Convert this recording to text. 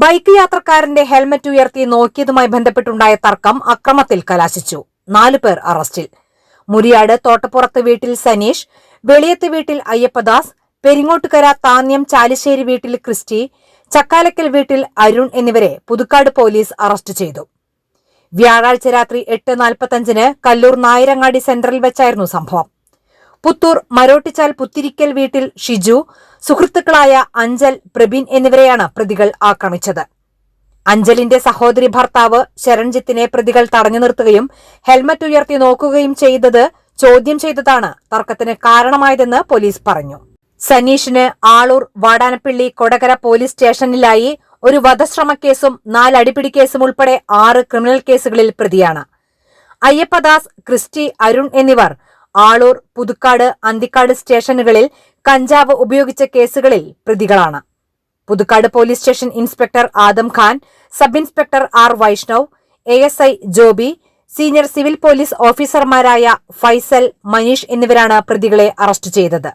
Bike യാത്രക്കാരന്റെ helmet ഉയർത്തി നോക്കിയതുമായി ബന്ധപ്പെട്ടുണ്ടായ തർക്കം അക്രമത്തിൽ കലാശിച്ചു. നാലു പേർ അറസ്റ്റിൽ. മുരിയാട് തോട്ടപ്പുറത്ത് വീട്ടിൽ സനീഷ് വെളിയത്ത് വീട്ടിൽ അയ്യപ്പദാസ് പെരിങ്ങോട്ടുകര താന്യം ചാലിശ്ശേരി വീട്ടിൽ ക്രിസ്റ്റി ചക്കാലക്കൽ വീട്ടിൽ അരുൺ എന്നിവരെ പുതുക്കാട് പോലീസ് അറസ്റ്റ് ചെയ്തു. വ്യാഴാഴ്ച രാത്രി എട്ട് നാൽപ്പത്തഞ്ചിന് കല്ലൂർ നായരങ്ങാടി സെന്ററിൽ വെച്ചായിരുന്നു സംഭവം. പുത്തൂർ മരോട്ടിച്ചാൽ പുത്തിരിക്കൽ വീട്ടിൽ ഷിജു സുഹൃത്തുക്കളായ അഞ്ചൽ പ്രബിൻ എന്നിവരെയാണ് പ്രതികൾ ആക്രമിച്ചത്. അഞ്ചലിന്റെ സഹോദരി ഭർത്താവ് ശരൺജിത്തിനെ പ്രതികൾ തടഞ്ഞു നിർത്തുകയും ഹെൽമറ്റ് ഉയർത്തി നോക്കുകയും ചെയ്തത് ചോദ്യം ചെയ്തതാണ് തർക്കത്തിന് കാരണമായതെന്ന് പോലീസ് പറഞ്ഞു. സനീഷിന് ആളൂർ വാടാനപ്പിള്ളി കൊടകര പോലീസ് സ്റ്റേഷനിലായി ഒരു വധശ്രമ കേസും നാല് അടിപിടി കേസും ഉൾപ്പെടെ ആറ് ക്രിമിനൽ കേസുകളിൽ പ്രതിയാണ്. അയ്യപ്പദാസ് ക്രിസ്റ്റി അരുൺ എന്നിവർ ആളൂർ പുതുക്കാട് അന്തിക്കാട് സ്റ്റേഷനുകളിൽ കഞ്ചാവ് ഉപയോഗിച്ച കേസുകളിൽ പ്രതികളാണ്. Puthukkad police station inspector Adam Khan sub inspector R Vaishnav A S I Joby senior civil police ഓഫീസർമാരായ ഫൈസൽ മനീഷ് എന്നിവരാണ് പ്രതികളെ അറസ്റ്റ് ചെയ്തത്.